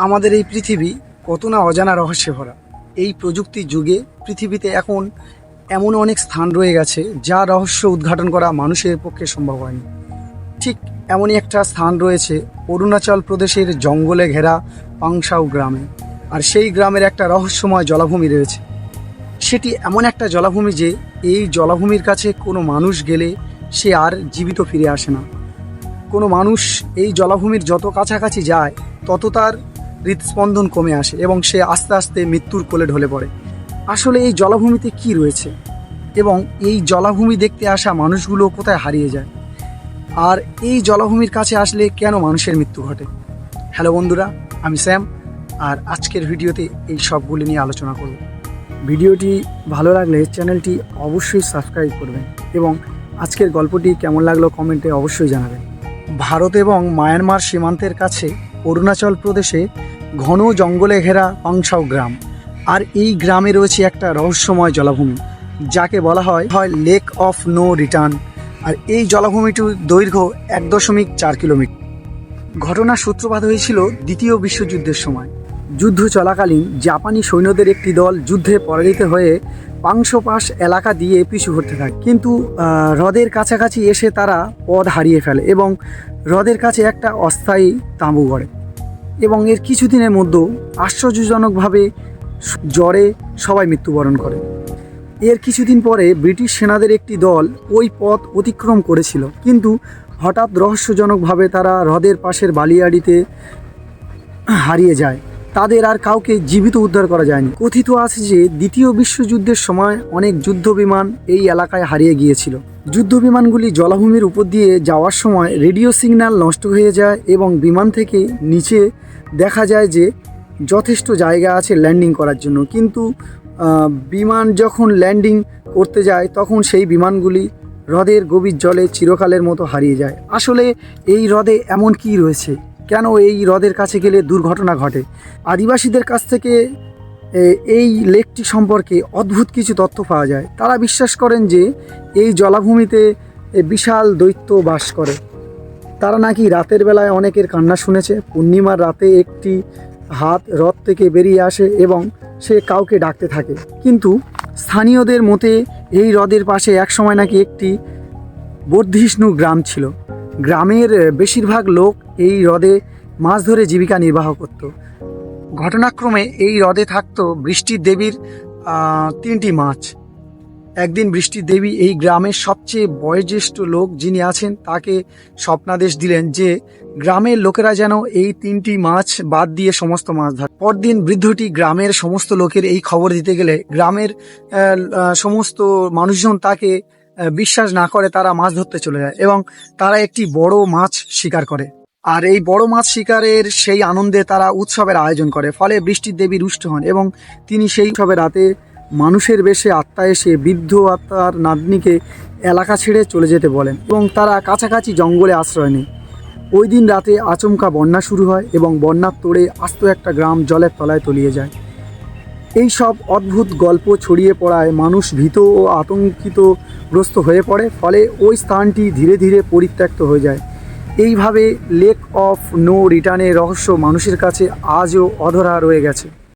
আমাদের এই পৃথিবী কত না অজানা রহস্যে ভরা এই প্রযুক্তির যুগে পৃথিবীতে এখন এমন অনেক স্থান রয়ে গেছে যা রহস্য উদ্ঘাটন করা মানুষের পক্ষে সম্ভব হয়নি। ঠিক এমনই একটা স্থান রয়েছে অরুণাচল প্রদেশের জঙ্গলে ঘেরা পাংশাও গ্রামে। আর সেই গ্রামের একটা রহস্যময় জলাভূমি রয়েছে। সেটি এমন একটা জলাভূমি যে এই জলাভূমির কাছে কোনো মানুষ গেলে সে আর জীবিত ফিরে আসে না। কোনো মানুষ এই জলাভূমির যত কাছাকাছি যায়, তত তার হৃদস্পন্দন কমে আসে এবং সে আস্তে আস্তে মৃত্যুর কোলে ঢলে পড়ে। আসলে এই জলাভূমিতে কি রয়েছে? এবং এই জলাভূমি দেখতে আসা মানুষগুলো কোথায় হারিয়ে যায়? আর এই জলাভূমির কাছে আসলে কেন মানুষের মৃত্যু ঘটে? হ্যালো বন্ধুরা, আমি স্যাম, আর আজকের ভিডিওতে এই সবগুলি নিয়ে আলোচনা করব। ভিডিওটি ভালো লাগলে চ্যানেলটি অবশ্যই সাবস্ক্রাইব করবেন এবং আজকের গল্পটি কেমন লাগল কমেন্টে অবশ্যই জানাবেন। ভারত এবং মায়ানমার সীমান্তের কাছে অরুণাচল প্রদেশে ঘন জঙ্গলে ঘেরা পাংশাও গ্রাম। আর এই গ্রামে রয়েছে একটা রহস্যময় জলাভূমি, যাকে বলা হয় হয় লেক অফ নো রিটার্ন আর এই জলাভূমিটির দৈর্ঘ্য এক দশমিক চার কিলোমিটার। ঘটনার সূত্রপাত হয়েছিল দ্বিতীয় বিশ্বযুদ্ধের সময়। যুদ্ধ চলাকালীন জাপানি সৈন্যদের একটি দল যুদ্ধে পরাজিত হয়ে পাংশপাস এলাকা দিয়ে পিছু হতে থাকে। কিন্তু হ্রদের কাছাকাছি এসে তারা পদ হারিয়ে ফেলে এবং হ্রদের কাছে একটা অস্থায়ী তাঁবু গড়ে। এবং এর কিছুদিনের মধ্যে আশ্চর্যজনকভাবে জ্বরে সবাই মৃত্যুবরণ করে। এর কিছুদিন পরে ব্রিটিশ সেনাদের একটি দল ওই পথ অতিক্রম করেছিল। কিন্তু হঠাৎ রহস্যজনকভাবে তারা হ্রদের পাশের বালিয়াড়িতে হারিয়ে যায়। তাদের আর কাউকে জীবিত উদ্ধার করা যায়নি। কথিত আছে যে দ্বিতীয় বিশ্বযুদ্ধের সময় অনেক যুদ্ধ বিমান এই এলাকায় হারিয়ে গিয়েছিল। যুদ্ধ বিমানগুলি জলাভূমির উপর দিয়ে যাওয়ার সময় রেডিও সিগন্যাল নষ্ট হয়ে যায় এবং বিমান থেকে নিচে দেখা যায় যে যথেষ্ট জায়গা আছে ল্যান্ডিং করার জন্য। কিন্তু বিমান যখন ল্যান্ডিং করতে যায়, তখন সেই বিমানগুলি হ্রদের গভীর জলে চিরকালের মতো হারিয়ে যায়। আসলে এই হ্রদে এমন কি রয়েছে? কেন এই হ্রদের কাছে গেলে দুর্ঘটনা ঘটে? আদিবাসীদের কাছ থেকে এই লেকটি সম্পর্কে অদ্ভুত কিছু তথ্য পাওয়া যায়। তারা বিশ্বাস করেন যে এই জলাভূমিতে বিশাল দৈত্য বাস করে। তারা নাকি রাতের বেলায় অনেকের কান্না শুনেছে, পূর্ণিমার রাতে একটি হাত হ্রদ থেকে বেরিয়ে আসে এবং সে কাউকে ডাকতে থাকে। কিন্তু স্থানীয়দের মতে, এই হ্রদের পাশে একসময় নাকি একটি বর্ধিষ্ণু গ্রাম ছিল। গ্রামের বেশিরভাগ লোক এই হ্রদে মাছ ধরে জীবিকা নির্বাহ করত। ঘটনাক্রমে এই হ্রদে থাকতো বৃষ্টির দেবীর তিনটি মাছ। একদিন বৃষ্টির দেবী এই গ্রামের সবচেয়ে বয়োজ্যেষ্ঠ লোক যিনি আছেন, তাকে স্বপ্নাদেশ দিলেন যে গ্রামের লোকেরা যেন এই তিনটি মাছ বাদ দিয়ে সমস্ত মাছ ধরে। পরদিন বৃদ্ধটি গ্রামের সমস্ত লোকের এই খবর দিতে গেলে গ্রামের সমস্ত মানুষজন তাকে বিশ্বাস না করে তারা মাছ ধরতে চলে যায় এবং তারা একটি বড় মাছ শিকার করে। আর এই বড় মাছ শিকারের সেই আনন্দে তারা উৎসবের আয়োজন করে। ফলে বৃষ্টির দেবী রুষ্ট হন এবং তিনি সেই উৎসবের রাতে মানুষের বেশে আত্মা এসে বৃদ্ধ আত্মার নাতনিকে এলাকা ছেড়ে চলে যেতে বলেন এবং তারা কাছাকাছি জঙ্গলে আশ্রয় নেয়। ওই দিন রাতে আচমকা বন্যা শুরু হয় এবং বন্যার তোড়ে আস্ত একটা গ্রাম জলের তলায় তলিয়ে যায়। এই সব অদ্ভুত গল্প ছড়িয়ে পড়ায় মানুষ ভীত ও আতঙ্কিতগ্রস্ত হয়ে পড়ে, ফলে ওই স্থানটি ধীরে ধীরে পরিত্যক্ত হয়ে যায়। এইভাবে লেক অফ নো রিটার্নের রহস্য মানুষের কাছে আজও অধরা রয়ে গেছে।